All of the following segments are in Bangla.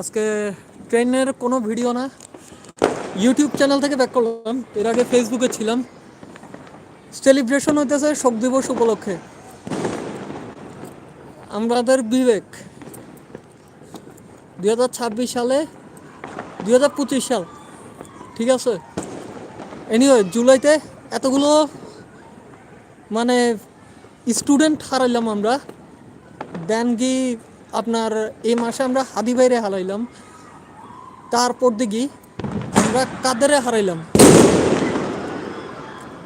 আজকে ট্রেনের কোনো ভিডিও না। ইউটিউব চ্যানেল থেকে ব্যাক করলাম। এর আগে ফেসবুকে ছিলাম। সেলিব্রেশন হইতেছে শোক দিবস উপলক্ষে। আমাদের বিবেক। দুই হাজার ছাব্বিশ সালে, দুই হাজার পঁচিশ সাল। ঠিক আছে? এনিওয়ে জুলাইতে এতগুলো মানে স্টুডেন্ট হারাইলাম আমরা। দেন কি আপনার এই মাসে আমরা হাদি বাইরে হারাইলাম। তারপর দিকে আমরা কাদেরে হারাইলাম।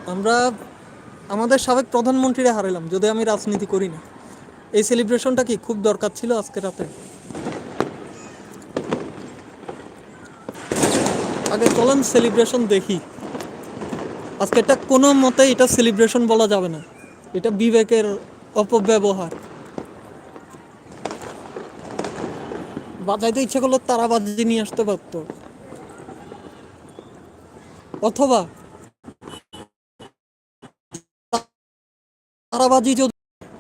আমরা আমাদের সাবেক প্রধানমন্ত্রীরা হারাইলাম যদি আমি রাজনীতি করি না। এই সেলিব্রেশনটা কি খুব দরকার ছিল আজকে রাতে? আগে চলেন সেলিব্রেশন দেখি। আজকে এটা কোনো মতে এটা সেলিব্রেশন বলা যাবে না। এটা বিবেকের অপব্যবহার। বাজাইতে ইচ্ছা করলে তারা বাজিয়ে নিয়ে আসতে পারতো। অথবা তারাবাজি যদি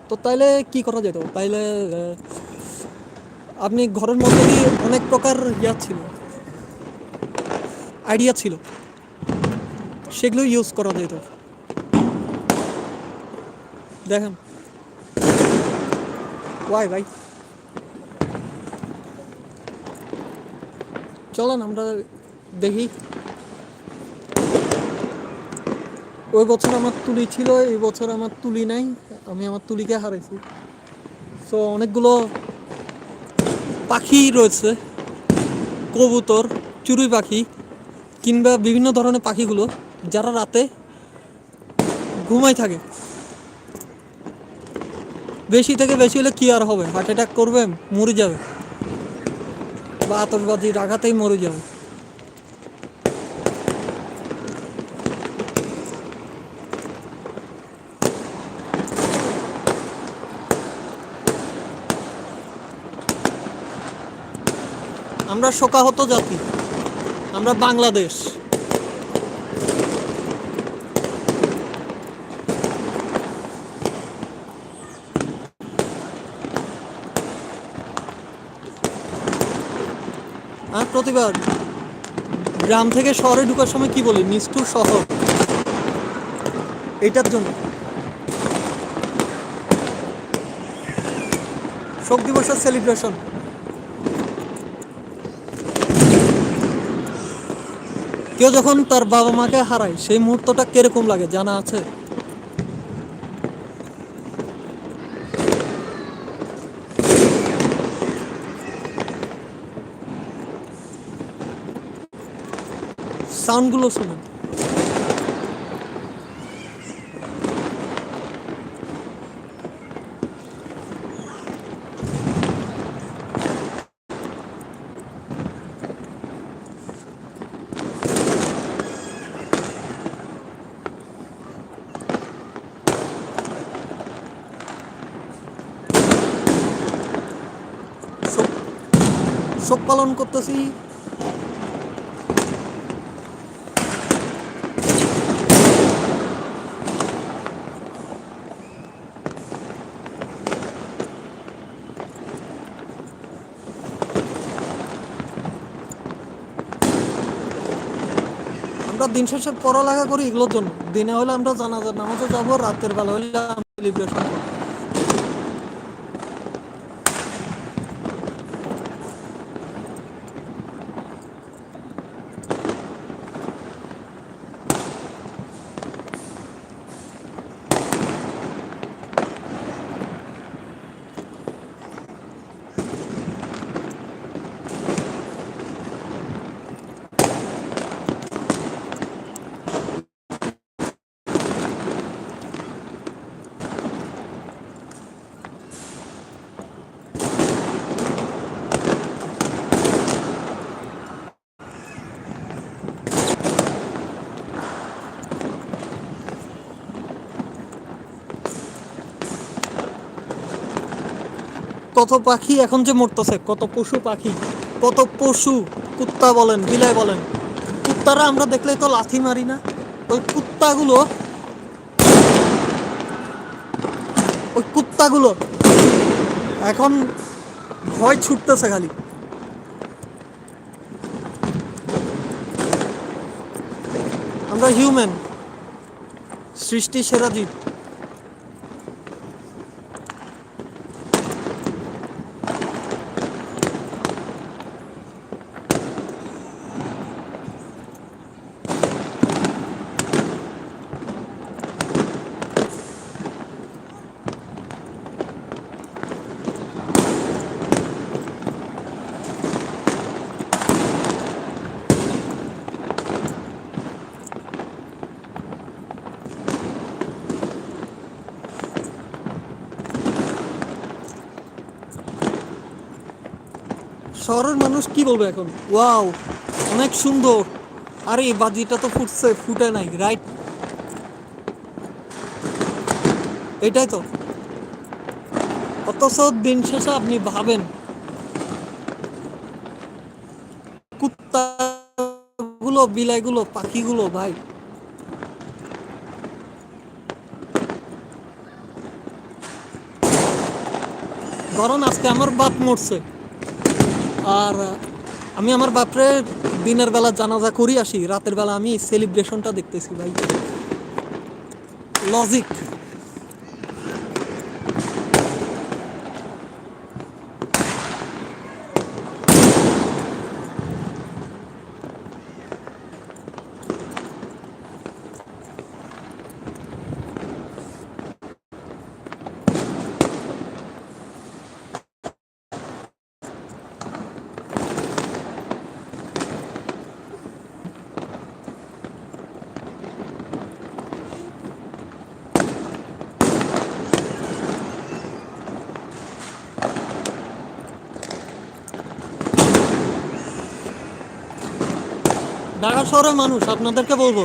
তো তাইলে কি করা যেত? তাইলে আপনি ঘরের মধ্যে অনেক প্রকার ইয়া ছিল? আইডিয়া ছিল। সেগুলো ইউজ করা যেত। দেখেন। ওয়াই ভাই। চলেন, আমরা দেখি। ওই বছর আমার তুলি ছিল, এই বছর আমার তুলি নাই, আমি আমার তুলিকে হারাইছি। তো অনেকগুলো পাখি রয়েছে, কবুতর চুরুই পাখি, কিংবা বিভিন্ন ধরনের পাখিগুলো যারা রাতে ঘুমাই থাকে। বেশি থেকে বেশি হলে কি আর হবে? হার্ট অ্যাটাক করবে, মরে যাবে। বা আতসবাজির আঘাতেই মরে যাও আমরা শোকাহত জাতি আমরা বাংলাদেশ। প্রতিবার গ্রাম থেকে শহরে ঢুকার সময় কি বলি? নিষ্ঠুর শহর। এইটার জন্য। শোক দিবসের সেলিব্রেশন কেউ যখন তার বাবা মাকে হারায়, সেই মুহূর্তটা কীরকম লাগে? জানা আছে? সাউন্ডগুলো শুনুন। শোক পালন করতেছি। দিন শেষে পড়ালেখা করি, এগুলোর জন্য। দিনে হলে আমরা জানা জানাজার নামাজে যাব, রাতের বেলা হলে আমরা সেলিব্রেশন করব কত পাখি এখন যে মরতেছে, কত পশু পাখি, কত পশু কুত্তা বলেন, বিলাই বলেন। কুত্তারা আমরা দেখলে তো লাথি মারি না। ওই কুত্তাগুলো ওই কুত্তাগুলো এখন ভয় ছুটতেছে খালি। আমরা হিউম্যান সৃষ্টি সেরা জীব। শহরের মানুষ কি বলবে এখন? ওয়াও, অনেক সুন্দর। আরে, বাজিটা তো ফুটছে, ফুটে নাই রাইট এটাই তো। অথচ দিন শেষে আপনি ভাবেন, কুত্তাগুলো, বিলাইগুলো, পাখিগুলো, ভাই। ধরুন আজকে আমার বাপ মরছে। আর আমি আমার বাপরে দিনের বেলা জানাজা করি আসি, রাতের বেলা আমি সেলিব্রেশনটা দেখতেছি ভাই। লজিক ঢাকা শহরের মানুষ, আপনাদেরকে বলব।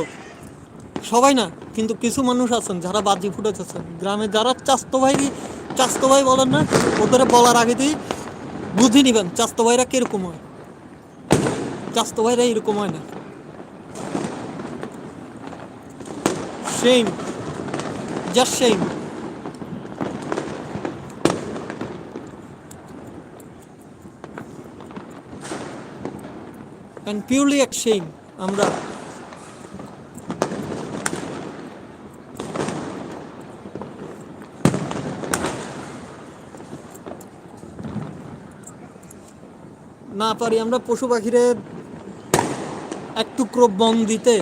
সবাই না, কিন্তু কিছু মানুষ আছেন যারা বাজি ফুটেছেন গ্রামে যারা চাস্তো ভাই চাস্তো ভাই বলেন না ওদের বলার আগে আগেতেই বুঝে নিবেন চাস্তো ভাইরা কীরকম হয়। চাস্তো ভাইরা এরকম হয় না। সেম জাস্ট সেম পিওরলি এক সেম আমরা না পারি, আমরা পশু পাখিরে এক টুকরো বন দিতে,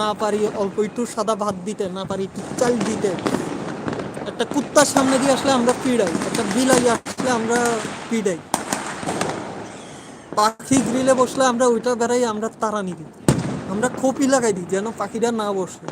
না পারি অল্প একটু সাদা ভাত দিতে, না পারি একটু চাল দিতে। একটা কুত্তার সামনে দিয়ে আসলে আমরা পিড়াই, একটা বিলাই আসলে আমরা পিড়াই। পাখি গ্রিলে বসলে আমরা ওইটা বেড়াই, আমরা তারা নিই আমরা খোপি লাগাই দিই যেন পাখিরা না বসে।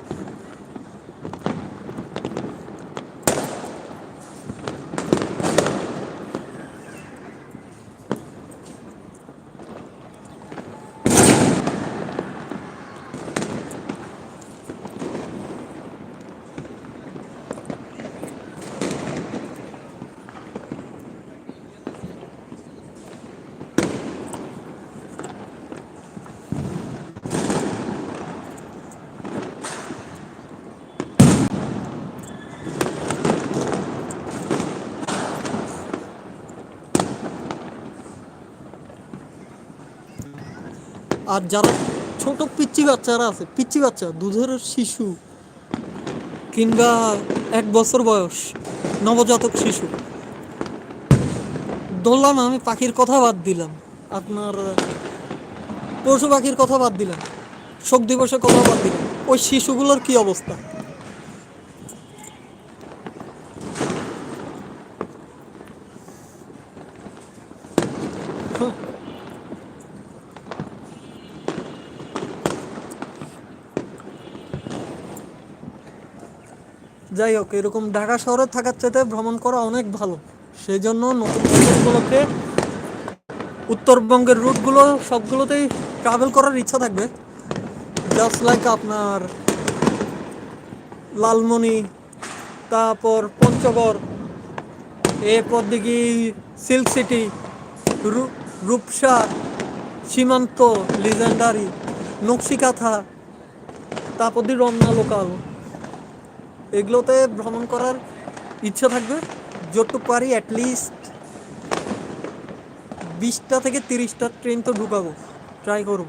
আর যারা ছোট পিচ্ছি বাচ্চারা আছে পিচ্ছি বাচ্চা, দুধের শিশু কিংবা এক বছর বয়স, নবজাতক শিশু। ধরলাম আমি পাখির কথা বাদ দিলাম। আপনার পশু পাখির কথা বাদ দিলাম। শোক দিবসের কথা বাদ দিলাম। ওই শিশুগুলোর কি অবস্থা? যাই হোক, এরকম ঢাকা শহরে থাকার চাইতে ভ্রমণ করা অনেক ভালো। সেই জন্য নতুন বছরগুলোকে উত্তরবঙ্গের রুটগুলো, সবগুলোতেই ট্রাভেল করার ইচ্ছা থাকবে। জাস্ট লাইক আপনার লালমনি, তারপর পঞ্চগড়, এরপর দিকে সিল্ক সিটি রূপসা, সীমান্ত লিজেন্ডারি নকশিকাথা, তারপর দিয়ে রমনা লোকাল এগুলোতে ভ্রমণ করার ইচ্ছা থাকবে। যতটুকু পারি অ্যাটলিস্ট বিশটা থেকে তিরিশটা ট্রেন তো ঢুকাবো ট্রাই করব।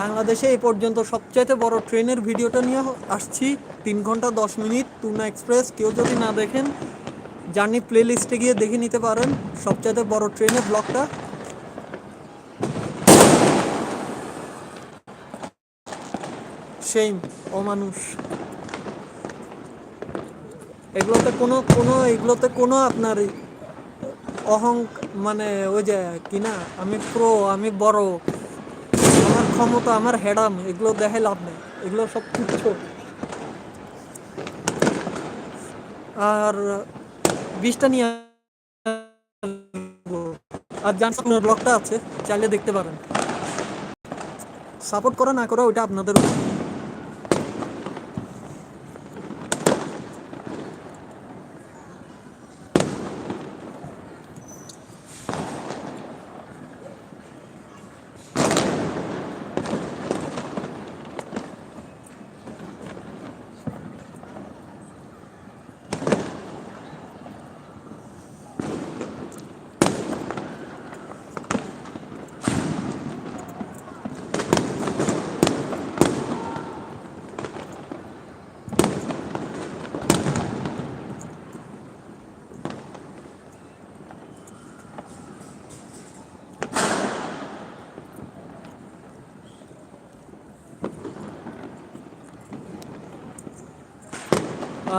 বাংলাদেশে এই পর্যন্ত সবচাইতে বড় ট্রেনের ভিডিওটা নিয়ে আসছি, তিন ঘণ্টা দশ মিনিট তুনা এক্সপ্রেস। কেউ যদি না দেখেন, জার্নি প্লে লিস্টে গিয়ে দেখে নিতে পারেন, সবচাইতে বড় ট্রেনের ব্লগটা। সেইম অমানুষ। এগুলোতে কোনো কোনো, এগুলোতে কোনো আপনার অহং মানে ওই যে কি না, আমি প্রো আমি বড়, আমার ক্ষমতা, আমার হেডাম, এগুলো দেখে লাভ নেই, এগুলো সব তুচ্ছ। আর বিষটা নিয়ে। আর জানসার ব্লগটা আছে, চাইলে দেখতে পারেন। সাপোর্ট করা না করা, ওইটা আপনাদের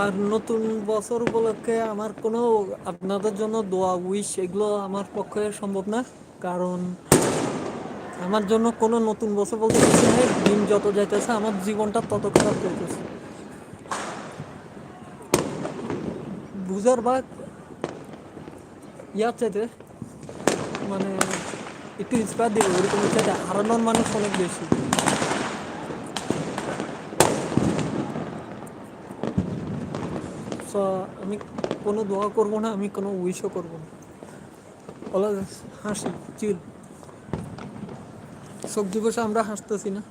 আর নতুন বছর উপলক্ষে আমার কোনো আপনাদের জন্য দোয়া উইশ এগুলো আমার পক্ষে সম্ভব না। কারণ আমার জন্য কোনো নতুন বছর বলতে কিছু নেই, দিন যত যাইতেছে, আমার জীবনটা তত খারাপ চলতেছে। বুঝার বা ইয়ার চাইতে মানে একটু ইন্সপায়ার দিবে, ওরকম চাইতে হারানোর মানুষ অনেক বেশি। সো আমি কোনো দোয়া করব না, আমি কোনো উইশও করব না। অলওয়েজ হাসি চিল শোক দিবসে আমরা হাসতেছি না।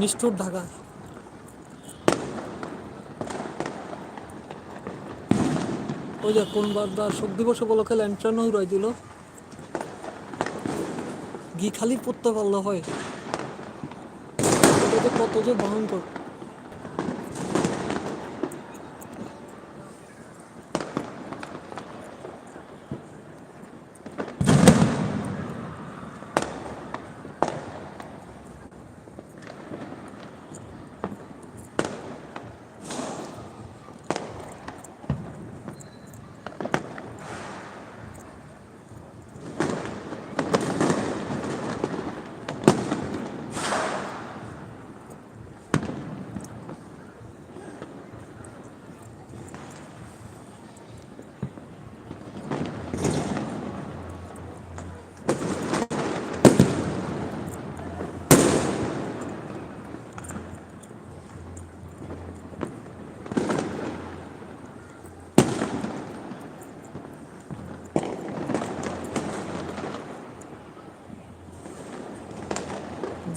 নিষ্ঠুর ঢাকা ওই যে কোন বার শোক দিবস উপলক্ষে ল্যান্ট্রানো উড়াই দিল গি খালি পড়তে পারল হয় কত যে ভয়ঙ্কর।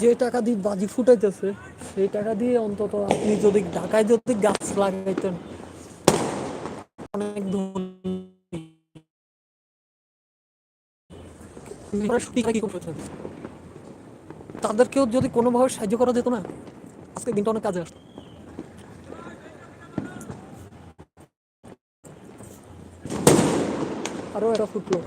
যে টাকা দিয়ে বাজি ফুটাইতেছে, সেই টাকা দিয়ে অন্তত আপনি যদি ঢাকায় যদি গাছ লাগাইতেন, অনেক? তাদেরকেও যদি কোনোভাবে সাহায্য করা যেত না, আজকে দিনটা অনেক কাজে আসতো আরও একটা ফুটলো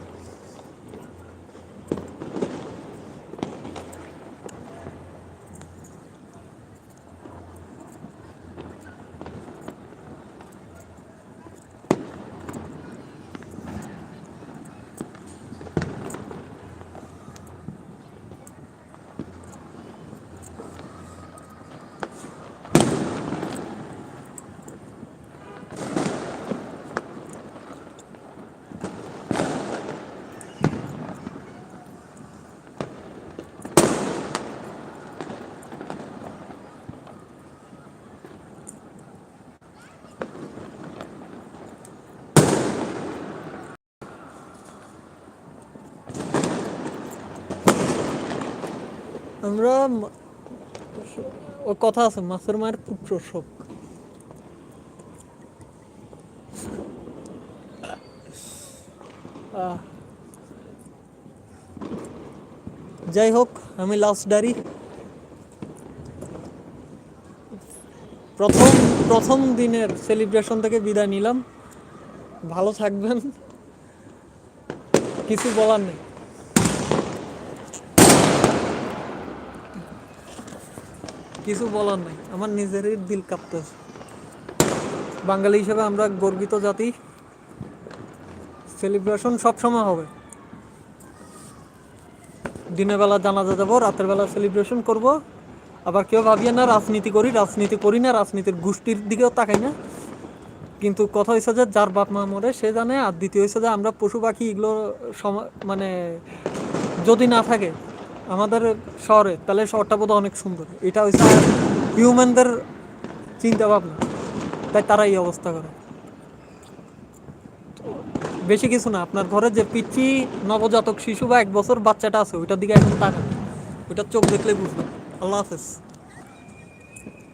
আমরা ও কথা আছে, মাছের মায়ের পুত্র শোক যাই হোক, আমি লাস্ট ডারি। প্রথম প্রথম দিনের সেলিব্রেশন থেকে বিদায় নিলাম। ভালো থাকবেন। কিছু বলার নেই। কিছু বলার নাই। আমার নিজেরই দিল কাঁপতেছে। বাঙালি হিসেবে আমরা গর্বিত জাতি। সেলিব্রেশন সবসময় হবে। দিনের বেলা জানাজা যাব রাতের বেলা সেলিব্রেশন করব। আবার কেউ ভাবিয়ে না, রাজনীতি করি রাজনীতি করি না, রাজনীতির গোষ্ঠীর দিকেও তাকাই না। কিন্তু কথা হয়েছে যে, যার বাপ মা মরে, সে জানে। আর দ্বিতীয় হয়েছে যে, আমরা পশু পাখি এগুলো মানে যদি না থাকে আমাদের শহরে, তাহলে শহরটা বোধ অনেক সুন্দর। এটা হচ্ছে হিউম্যানদের চিন্তা ভাবনা তাই তারা এই অবস্থা করে। বেশি কিছু না, আপনার ঘরে যে পিচি নবজাতক শিশু বা এক বছর বাচ্চাটা আছে, ওইটার দিকে এখন তাকান। ওইটার চোখ দেখলে বুঝবেন। আল্লাহ হাফেজ।